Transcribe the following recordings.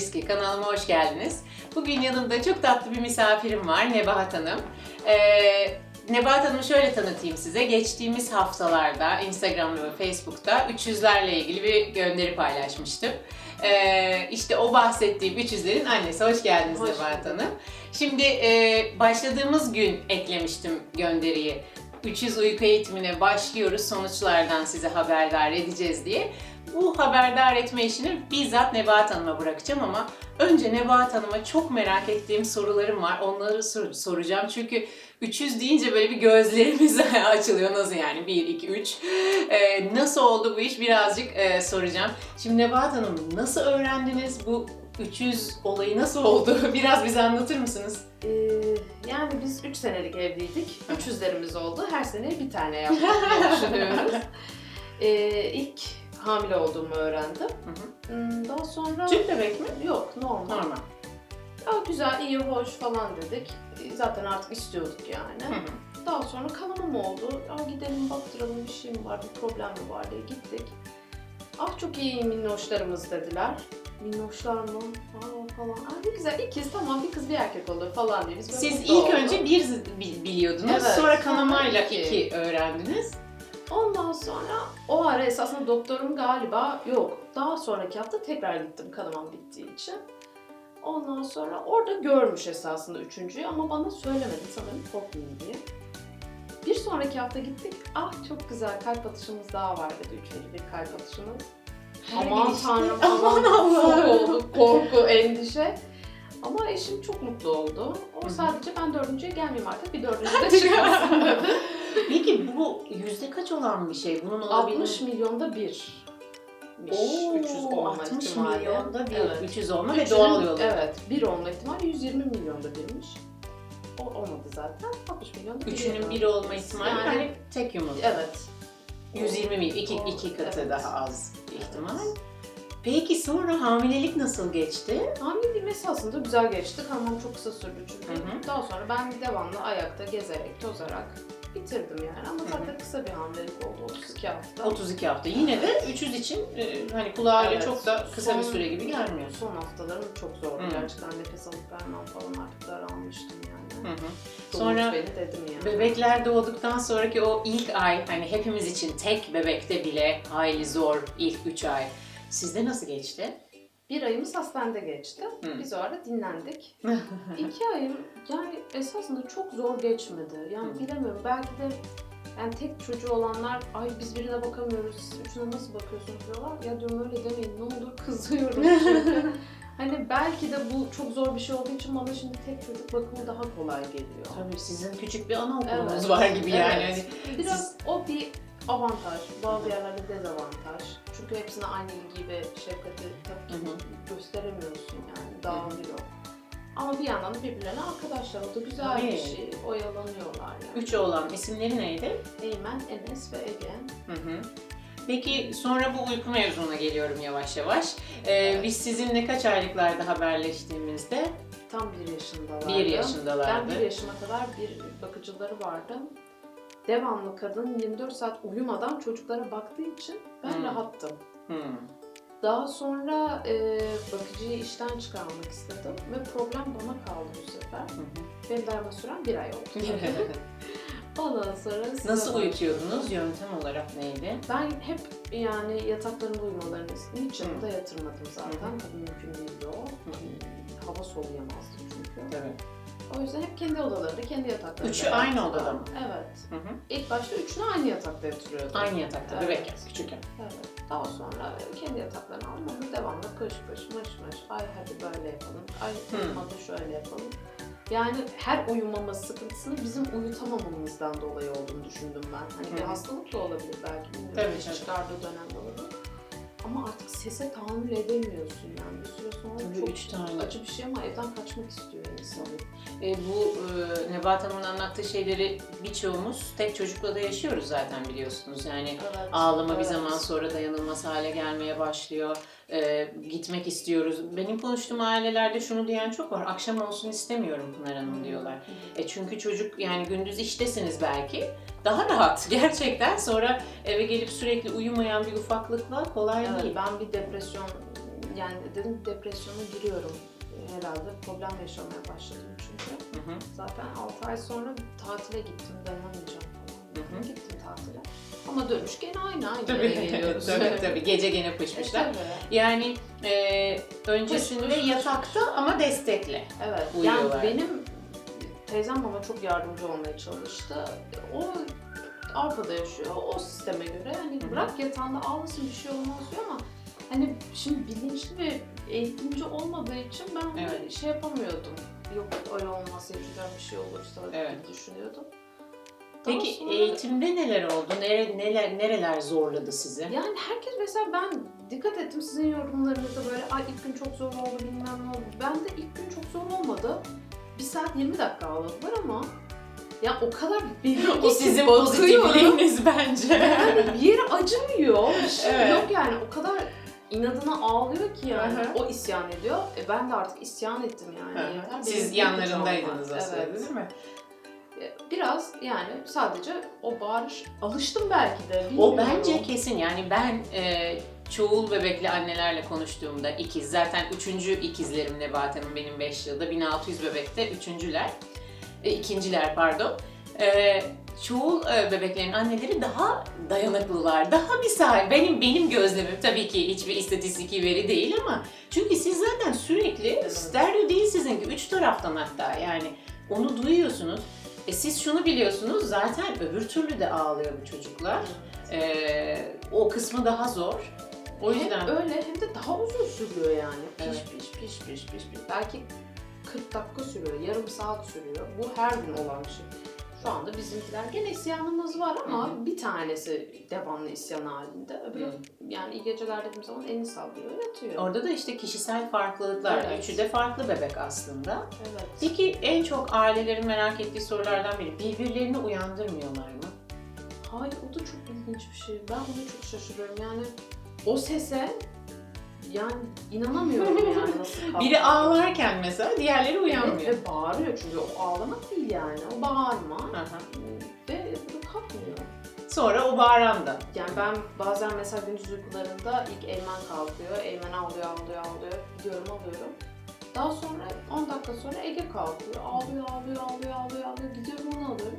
Sibirski. Kanalıma hoş geldiniz. Bugün yanımda çok tatlı bir misafirim var Nebahat Hanım. Ee, Nebahat Hanım'ı şöyle tanıtayım size. Geçtiğimiz haftalarda Instagram'da ve Facebook'ta 300'lerle ilgili bir gönderi paylaşmıştım. Ee, işte o bahsettiğim 300'lerin annesi. Hoş geldiniz Hoş Nebahat. Hanım. Şimdi e, başladığımız gün eklemiştim gönderiyi. 300 uyku eğitimine başlıyoruz. Sonuçlardan size haberdar edeceğiz diye. Bu haberdar etme işini bizzat Nebahat Hanım'a bırakacağım ama önce Nebahat Hanım'a çok merak ettiğim sorularım var. Onları sor- soracağım çünkü 300 deyince böyle bir gözlerimiz açılıyor. Nasıl yani? 1, 2, 3. Ee, nasıl oldu bu iş birazcık e, soracağım. Şimdi Nebahat Hanım nasıl öğrendiniz bu 300 olayı nasıl oldu? Biraz bize anlatır mısınız? Ee, yani biz 3 senelik evliydik. 300'lerimiz oldu. Her sene bir tane yaptık diye düşünüyoruz. Ee, ilk hamile olduğumu öğrendim. Hı hı. Hmm, Daha sonra... Tüp bebek mi? Yok, normal. Normal. Ya, güzel, iyi, hoş falan dedik. Ee, Zaten artık istiyorduk Hı yani. hı. Daha sonra kanama mı oldu? Ya gidelim baktıralım bir şey mi var, bir problem mi var diye gittik. Ah çok iyi minnoşlarımız dediler. Minnoşlar mı? Aa falan. Aa ne güzel ikiz tamam bir kız bir erkek oluyor falan diye. Biz böyle Siz mutlu ilk olduk. önce bir bi- biliyordunuz, Evet. sonra kanamayla İki. iki öğrendiniz. Ondan sonra o ara esasında doktorum galiba yok. Daha sonraki hafta tekrar gittim kanamam bittiği için. Ondan sonra orada görmüş esasında üçüncüyü ama bana söylemedi sanırım korkmayayım diye. Bir sonraki hafta gittik. Ah çok güzel kalp atışımız daha var dedi. Üçüncü bir kalp atışımız. Aman girişte- tanrım Aman aman olduk. Korku, endişe. Ama eşim çok mutlu oldu. O sadece ben dördüncüye gelmeyeyim artık. Bir dördüncü de çıkmasın dedi. Peki bu yüzde kaç olan bir şey? Bunun olabilme... 60 milyonda bir. Oo, 300 olma 60 ihtimali. milyonda bir, Evet. 300 olma ve doğal yolu. Evet, bir olma ihtimali 120 milyonda birmiş. O olmadı zaten. 60 milyonda bir Üçünün olmadı. bir olma ihtimali Yani- yani tek yumurta. Evet. 120 milyon, iki, O- iki katı evet. daha az ihtimal. Peki sonra hamilelik nasıl geçti? Hamileliğim esasında güzel geçti. Kanamam çok kısa sürdü çünkü. Hı hı. Daha sonra ben devamlı ayakta gezerek, tozarak bitirdim yani. Ama zaten kısa bir hamilelik oldu. 32 hafta. 32 hafta. Yine de 300 için e, hani kulağa öyle Evet. çok da kısa bir Son- süre gibi gelmiyor. Son haftalarım çok zordu. Hı. Gerçekten nefes alıp vermem falan artık daralmıştım yani. Hı hı. Sonra Sonra beni dedim yani. Bebekler doğduktan sonraki o ilk ay hani hepimiz için tek bebekte bile hayli zor ilk 3 ay. Sizde nasıl geçti? Bir ayımız hastanede geçti. Hı. Biz o ara dinlendik. İki ayım yani esasında çok zor geçmedi. Yani Hı. bilemiyorum belki de yani tek çocuğu olanlar ay biz birine bakamıyoruz siz üçüne nasıl bakıyorsunuz diyorlar. Ya diyorum öyle demeyin ne olur kızıyorum çünkü. hani belki de bu çok zor bir şey olduğu için bana şimdi tek çocuk bakımı daha kolay geliyor. Tabii sizin küçük bir anaokulunuz Evet. var gibi yani. Evet. Hani Biraz siz- o bir avantaj, bazı yerlerde dezavantaj. Çünkü hepsine aynı ilgiyi ve şefkati tabii ki gösteremiyorsun yani dağılıyor. Ama bir yandan da birbirlerine arkadaşlar. O da güzel bir şey. Oyalanıyorlar yani. Üç oğlan isimleri neydi? Eymen, Enes ve Ege. Hı hı. Peki sonra bu uyku mevzuna geliyorum yavaş yavaş. Ee, biz sizinle kaç aylıklarda haberleştiğimizde Tam bir yaşındalardı. bir yaşındalardı. Ben bir yaşıma kadar bir bakıcıları vardı. Devamlı kadın 24 saat uyumadan çocuklara baktığı için ben Hmm. rahattım. Hı. Daha sonra e, bakıcıyı işten çıkarmak istedim ve problem bana kaldı bu sefer. Hı hı. Benim dayanma sürem bir ay oldu. Ondan sonra Nasıl uyutuyordunuz? Yöntem olarak neydi? Ben hep yani yataklarında uyumalarını istedim. Hiç Hı. yanında yatırmadım zaten. Hı hı. Tabii mümkün değildi o. Ee, Hava soluyamazdı çünkü. Tabii. O yüzden hep kendi odalarında, kendi yataklarında. Üçü aynı odada mı? Evet. Hı hı. İlk başta üçünü aynı yatakta yatırıyordum. Aynı yatakta, Evet. bebekken, küçükken. Evet. Daha sonra kendi yataklarını aldım ama devamlı pış pış mış mış. Ay hadi böyle yapalım. Ay uyumadı şöyle yapalım. Yani her uyumama sıkıntısını bizim uyutamamamızdan dolayı olduğunu düşündüm ben. Hani bir hastalık da olabilir belki. Bilmiyorum. Tabii, çıkardığı dönemde olabilir. Ama artık sese tahammül edemiyorsun yani. Bir süre Tabii, çok üç tane. acı bir şey ama evden kaçmak istiyor insan. E, bu e, Nebahat Hanım'ın anlattığı şeyleri birçoğumuz tek çocukla da yaşıyoruz zaten biliyorsunuz. Yani Evet. ağlama bir evet. zaman sonra dayanılmaz hale gelmeye başlıyor. E, gitmek istiyoruz. Benim konuştuğum ailelerde şunu diyen çok var. Akşam olsun istemiyorum Pınar Hanım diyorlar. E çünkü çocuk yani gündüz iştesiniz belki. Daha rahat gerçekten. Sonra eve gelip sürekli uyumayan bir ufaklıkla kolay Evet, değil. ben bir depresyon yani dedim depresyona giriyorum. Herhalde problem yaşamaya başladım çünkü. Hı hı. Zaten 6 ay sonra tatile gittim dayanamayacağım Hı falan. hı. Gittim tatile. Ama dönüş gene aynı aynı Tabii, yere geliyoruz. tabii tabii. Gece gene E, pışmışlar. tabii. Yani e, öncesinde Pış, pış, pış, yatakta ama destekle. Evet. Uyuyorlar. Yani benim teyzem bana çok yardımcı olmaya çalıştı. O Avrupa'da yaşıyor. O sisteme göre hani Hı hı. bırak yatağında ağlasın bir şey olmaz diyor ama hani şimdi bilinçli ve eğitimci olmadığı için ben onu Evet. şey yapamıyordum. Yok öyle olmaz yapacağım bir şey olursa Evet. gibi düşünüyordum. Daha Peki sonra- eğitimde neler oldu? Nere, neler nereler zorladı sizi? Yani herkes mesela ben dikkat ettim sizin yorumlarınızda böyle ay ilk gün çok zor oldu bilmem ne oldu. Ben de ilk gün çok zor olmadı. Bir saat 20 dakika ağladılar ama ya o kadar belli o ki sizin bakıyorum. pozitifliğiniz bence. Yani bir yere acımıyor. Bir şey Evet. yok yani o kadar inadına ağlıyor ki yani. Hı hı. O isyan ediyor. E ben de artık isyan ettim yani. Yeter, benim Siz yanlarındaydınız aslında var. değil mi? Evet. Biraz yani sadece o bağırış alıştım belki de. O bence kesin yani ben e, çoğul bebekli annelerle konuştuğumda ikiz zaten üçüncü ikizlerim Nebahat Hanım benim 5 yılda 1600 bebekte üçüncüler e, ikinciler pardon e, çoğul e, bebeklerin anneleri daha dayanıklılar daha misal benim benim gözlemim tabii ki hiçbir istatistiki veri değil ama çünkü siz zaten sürekli stereo değil sizinki üç taraftan hatta yani onu duyuyorsunuz e siz şunu biliyorsunuz zaten öbür türlü de ağlıyor bu çocuklar. Ee, o kısmı daha zor. O yüzden Hem öyle hem de daha uzun sürüyor yani. Piş Evet. piş piş piş piş piş. Belki 40 dakika sürüyor, yarım saat sürüyor. Bu her gün olan bir şey. Şu anda bizimkiler gene isyanımız var ama Hı bir tanesi devamlı isyan halinde. Öbürü Hı. yani iyi geceler dediğim zaman elini sallıyor, yatıyor. orada da işte kişisel farklılıklar. Evet. Üçü de farklı bebek aslında. Evet. Peki en çok ailelerin merak ettiği sorulardan biri birbirlerini uyandırmıyorlar mı? Hayır o da çok ilginç bir şey. Ben ona çok şaşırıyorum. Yani o sese yani inanamıyorum yani nasıl Biri ağlarken mesela diğerleri Evet, uyanmıyor. Ve bağırıyor çünkü o ağlamak değil yani. O bağırma. Hı. Ve kalkmıyor. Sonra o bağıran da. Yani ben bazen mesela gündüz uykularında ilk Eymen kalkıyor. Eymen ağlıyor, ağlıyor, ağlıyor. Gidiyorum alıyorum. Daha sonra 10 dakika sonra Ege kalkıyor. Ağlıyor, ağlıyor, ağlıyor, ağlıyor, ağlıyor. Gidiyorum onu alıyorum.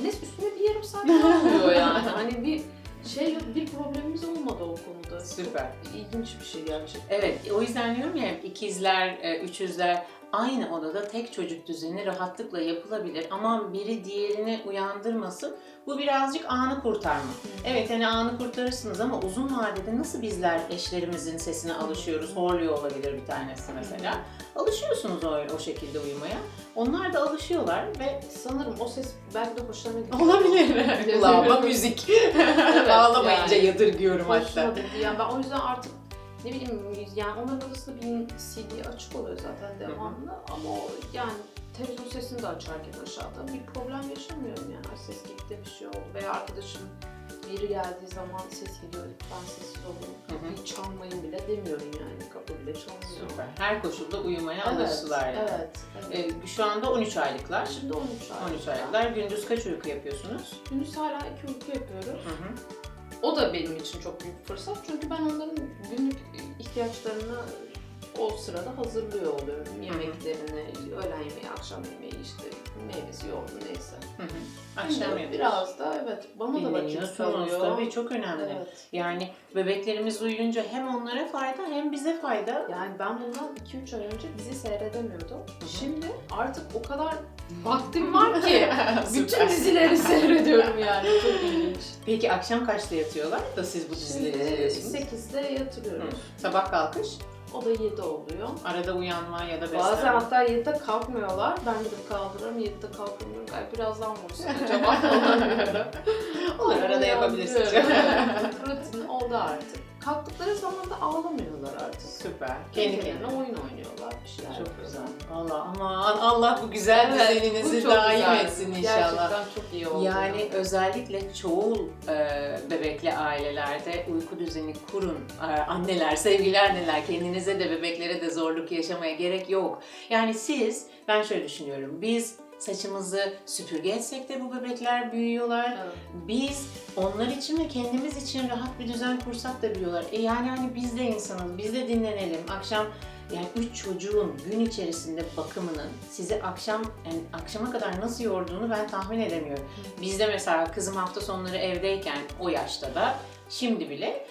Enes üstüne bir yarım saat kalmıyor yani. Hani bir şey yok, bir problemimiz olmadı o konuda. Süper. Çok ilginç bir şey gerçekten. Evet, o yüzden diyorum ya ikizler, e, üçüzler aynı odada tek çocuk düzeni rahatlıkla yapılabilir ama biri diğerini uyandırmasın. Bu birazcık anı kurtarma. Evet hani anı kurtarırsınız ama uzun vadede nasıl bizler eşlerimizin sesine alışıyoruz? Horluyor olabilir bir tanesi mesela. Alışıyorsunuz o, o şekilde uyumaya. Onlar da alışıyorlar ve Sanırım o ses belki de hoşlarına gidiyor. olabilir. Kulağıma müzik. Ağlamayınca yani. yadırgıyorum hatta. Hoşuna gidiyor. Yani ben o yüzden artık ne bileyim yani onların odasında bir CD açık oluyor zaten devamlı ama o yani televizyon sesini de açarken aşağıda bir problem yaşamıyorum yani Ay ses gitti bir şey oldu veya arkadaşım biri geldiği zaman ses gidiyor lütfen sessiz hı. kapıyı çalmayın bile demiyorum yani kapı bile çalmıyor. Süper. Her koşulda uyumaya Evet, alıştılar yani. evet, evet. Ee, şu anda 13 aylıklar. Şimdi 13 ay. 13 aylıklar. Gündüz kaç uyku yapıyorsunuz? Gündüz hala iki uyku yapıyoruz. Hı hı. O da benim için çok büyük fırsat. Çünkü ben onların günlük ihtiyaçlarını o sırada hazırlıyor oluyorum. Yemeklerini, öğlen yemeği, akşam yemeği, işte meyvesi, yoğurdu neyse. Hı hı. Akşam. Biraz da evet bana da vakit kalıyor. tabii çok önemli. Evet. Yani bebeklerimiz uyuyunca hem onlara fayda hem bize fayda. Yani ben bundan 2-3 ay önce dizi seyredemiyordum. hı. Şimdi artık o kadar vaktim var ki bütün dizileri seyrediyorum yani. Çok ilginç. Peki akşam kaçta yatıyorlar da siz bu dizileri izliyorsunuz? 8'de yatırıyoruz. Hı. Sabah kalkış, O da 7 oluyor. arada uyanma ya da beslenme. Bazen hatta 7'de kalkmıyorlar. Ben gidip kaldırıyorum. 7'de kalkamıyorum. Ay birazdan vursun acaba. Olur arada. Evet, Rutin oldu artık. Kalktıkları zaman da ağlamıyorlar artık. Süper. Kendi Kendi kendine. oyun oynuyorlar. Bir şeyler Çok güzel. Allah aman Allah bu güzel Evet, düzeninizi daim güzel. etsin inşallah. Gerçekten çok iyi oldu. Yani özellikle çoğul e, bebekli ailelerde uyku düzeni kurun. E, anneler, sevgili anneler kendinize de bebeklere de zorluk yaşamaya gerek yok. Yani siz, ben şöyle düşünüyorum, biz saçımızı süpürge etsek de bu bebekler büyüyorlar. Evet. Biz onlar için ve kendimiz için rahat bir düzen kursak da büyüyorlar. E yani hani biz de insanız, biz de dinlenelim. Akşam yani üç çocuğun gün içerisinde bakımının sizi akşam yani akşama kadar nasıl yorduğunu ben tahmin edemiyorum. Bizde mesela kızım hafta sonları evdeyken o yaşta da şimdi bile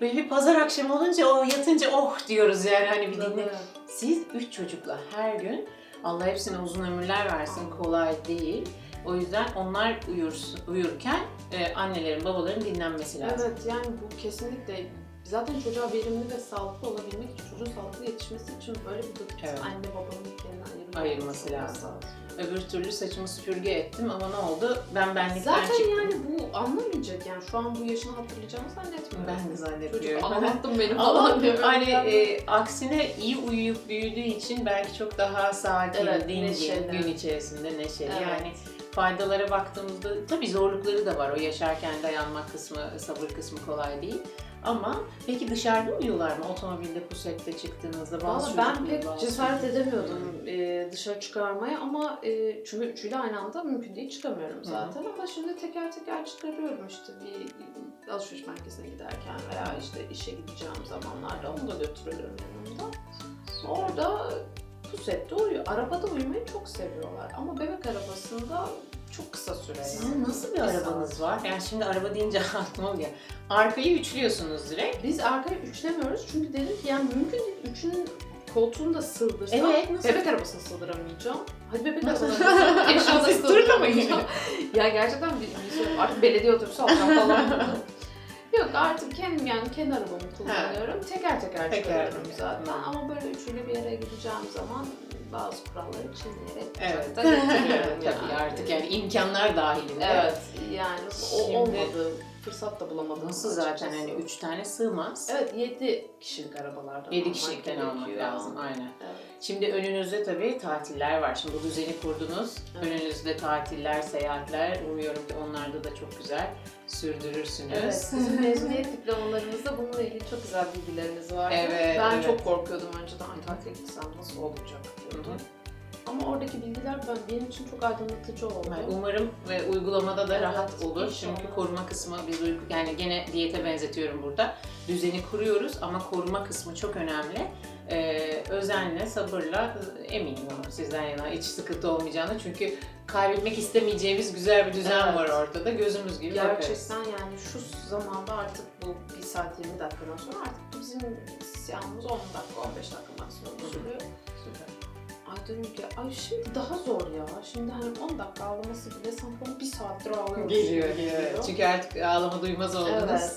böyle bir pazar akşamı olunca o yatınca oh diyoruz yani hani bir dinle. Siz üç çocukla her gün Allah hepsine uzun ömürler versin kolay değil. O yüzden onlar uyursun, uyurken e, annelerin babaların dinlenmesi lazım. Evet yani bu kesinlikle zaten çocuğa verimli ve sağlıklı olabilmek için, çocuğun sağlıklı yetişmesi için böyle bir vakit Evet. anne babanın kendine ayırması, lazım. Öbür türlü saçımı süpürge ettim ama ne oldu? Ben benlikten Zaten çıktım. yani bu anlamayacak yani şu an bu yaşını hatırlayacağını zannetmiyorum. Ben de zannetmiyorum. Çocuk ağlattın beni falan diyor. hani e, aksine iyi uyuyup büyüdüğü için belki çok daha sakin, Evet, dingin, neşeli. gün içerisinde neşeli. Evet. Yani faydalara baktığımızda tabii zorlukları da var. O yaşarken dayanmak kısmı, sabır kısmı kolay değil. Ama peki dışarıda uyuyorlar mı? Otomobilde, pusette çıktığınızda Valla ben pek bazı cesaret edemiyordum e, dışarı çıkarmaya ama e, çünkü üçüyle aynı anda mümkün değil çıkamıyorum zaten ama şimdi teker teker çıkarıyorum işte bir alışveriş merkezine giderken veya işte işe gideceğim zamanlarda onu da götürüyorum yanımda. Orada pusette uyuyor. Arabada uyumayı çok seviyorlar ama bebek arabasında çok kısa süre. Sizin yani. nasıl bir Bir arabanız var? Yani şimdi araba deyince aklıma geliyor. Arkayı üçlüyorsunuz direkt. Biz arkaya üçlemiyoruz çünkü dedim ki yani mümkün değil üçün koltuğunu da sığdırsam Evet, nasıl? bebek arabasına sığdıramayacağım. Hadi bebek arabasına mı sığdıramayacağım. ya gerçekten bir, bir şey- artık belediye otobüsü alacağım falan. Yok artık kendim yani kendi arabamı kullanıyorum. Teker teker Teker çıkarıyorum teker. zaten. Hı. Ama böyle üçüyle bir yere gideceğim zaman bazı kuralları çiğneyerek Evet. da getiriyorum Tabii artık yani imkanlar dahilinde. Evet yani o Şimdi- olmadı. Fırsat da bulamadım. Nasıl zaten açıkçası. hani üç tane sığmaz. Evet 7 kişilik arabalardan 7 almak kişilikten almak lazım aynen. Evet. Şimdi önünüzde tabii tatiller var. Şimdi bu düzeni kurdunuz. Evet. Önünüzde tatiller, seyahatler. Umuyorum ki onlarda da çok güzel sürdürürsünüz. Evet, sizin mezuniyet diplomalarınızda bununla ilgili çok güzel bilgileriniz var. Evet, Ben evet. çok korkuyordum önceden. Ay tatile gitsem nasıl olacak diyordum. Hı hı. Ama oradaki bilgiler ben, benim için çok aydınlatıcı oldu. Yani umarım ve uygulamada da Evet, rahat olur. inşallah. Çünkü koruma kısmı biz uyku, yani gene diyete benzetiyorum burada. Düzeni kuruyoruz ama koruma kısmı çok önemli. Ee, özenle, sabırla eminim ama sizden yana hiç sıkıntı olmayacağını. Çünkü kaybetmek istemeyeceğimiz güzel bir düzen Evet. var ortada. Gözümüz gibi bakarız. Gerçekten yani şu zamanda artık bu 1 saat 20 dakikadan sonra artık bizim seansımız 10 dakika 15 dakika maksimum sürüyor. Süper. Diyorum ki ay şimdi daha zor ya. Şimdi hani 10 dakika ağlaması bile sanki onu 1 saattir ağlıyormuş Geliyor, gibi geliyor. Çünkü artık ağlama duymaz oldunuz. Evet,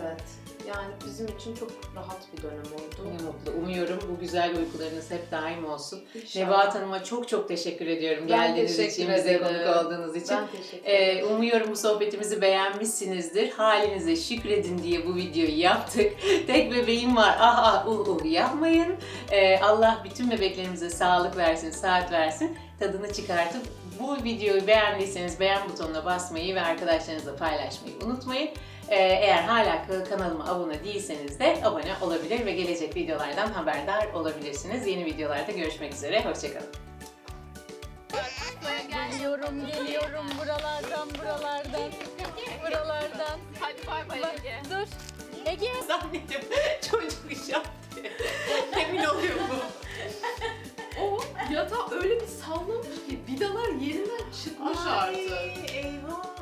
evet. Yani bizim için çok rahat bir dönem oldu. Ne mutlu. Umuyorum bu güzel uykularınız hep daim olsun. İnşallah. Nebahat Hanım'a çok çok teşekkür ediyorum Ben geldiğiniz teşekkür için, bize konuk olduğunuz için. Ben teşekkür Ee, ederim. umuyorum bu sohbetimizi beğenmişsinizdir. Halinize şükredin diye bu videoyu yaptık. Tek bebeğim var. Ah ah uh uh yapmayın. Ee, Allah bütün bebeklerimize sağlık versin, saat versin. Tadını çıkartıp bu videoyu beğendiyseniz beğen butonuna basmayı ve arkadaşlarınızla paylaşmayı unutmayın. Ee, eğer hala kanalıma abone değilseniz de abone olabilir ve gelecek videolardan haberdar olabilirsiniz. Yeni videolarda görüşmek üzere. Hoşçakalın. Geliyorum, geliyorum buralardan, buralardan, buralardan. Hadi bay bay Bak, Ege. dur. Ege. Zannettim çocuk iş yaptı. Emin oluyor bu. O yatağı öyle bir sallamış ki vidalar yerinden çıkmış Ay, artık.